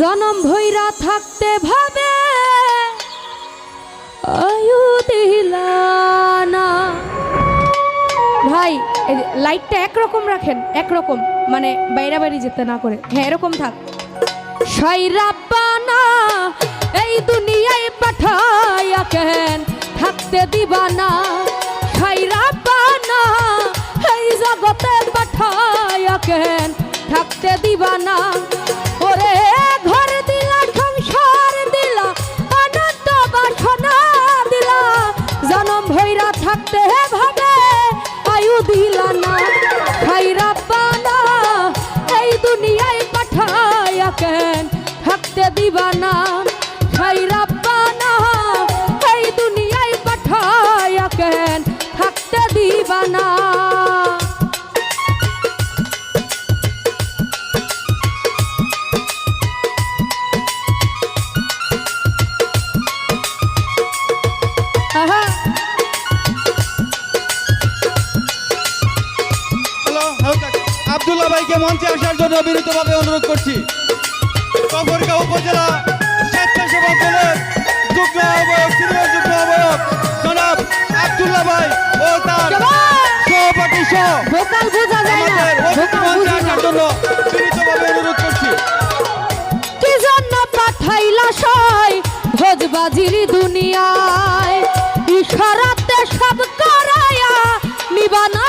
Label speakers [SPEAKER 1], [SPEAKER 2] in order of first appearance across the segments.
[SPEAKER 1] জনম ভৈরা থাকতে ভাবে, আয়ু দিলা না। ভাই লাইটটা একরকম রাখেন, একরকম মানে বাইরে বাইরে যেতে না করে। হ্যাঁ এরকম থাক। সাইরাব্বানা এই দুনিয়ায় পাঠাইয়া কেন? থাকতে দিবানা
[SPEAKER 2] আবদুল্লাহ ভাইকে মঞ্চে আসার জন্য বিনীতভাবে অনুরোধ করছি। কবরগাঁও উপজেলা স্বেচ্ছাসেবক দলের যুগ্ম আহ্বায়ক সিনিয়র যুগ্ম আহ্বায়ক জনাব আবদুল্লাহ ভাই ও তার সহপাঠী সহ
[SPEAKER 1] ভোকাল বোঝা যায় না।
[SPEAKER 2] আমাদের মঞ্চে আসার জন্য বিনীতভাবে অনুরোধ করছি।
[SPEAKER 1] কি জন্য পাঠাইলা সয় ভোজবাজির দুনিয়ায়? ইশারাতে সব করায়া নিবানা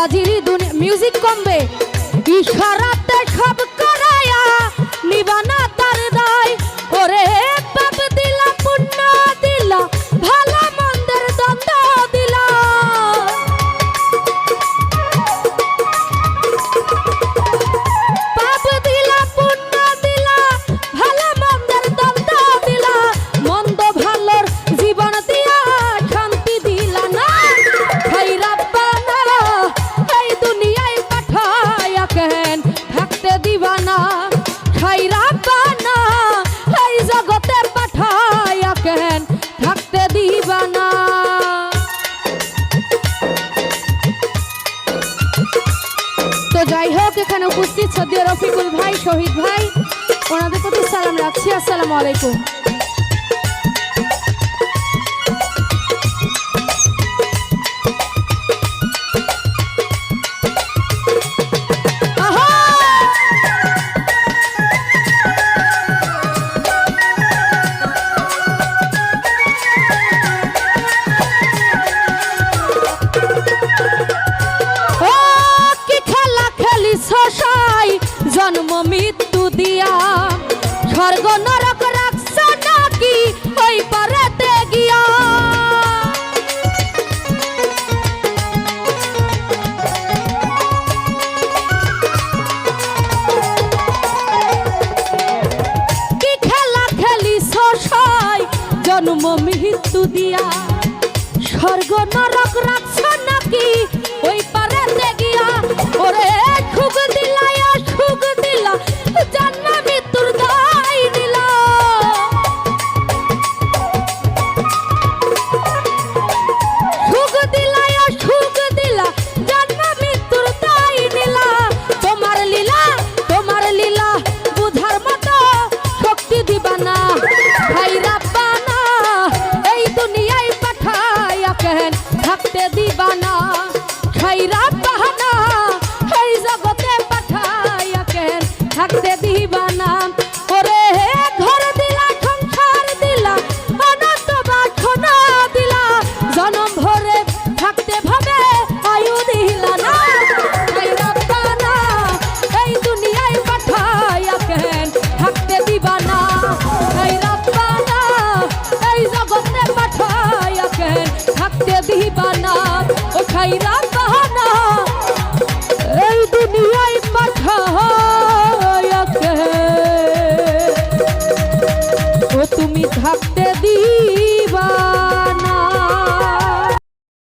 [SPEAKER 1] ভোজবাজির দুনিয়া মিউজিক কমবে। ইশারাতে সব থাকতে খাই না হাই রাব্বানা এই জগতে পাঠায় কেন থাকতে দিবা না তো যাই হোক এখানে উপস্থিত সদ্য রফিকুল ভাই, শহীদ ভাই, ওনাদের প্রতি সালাম রাখছি। আসসালামু আলাইকুম। দিয়া স্বর্গ নরক রাখছ নাকি? তুমি থাকতে দি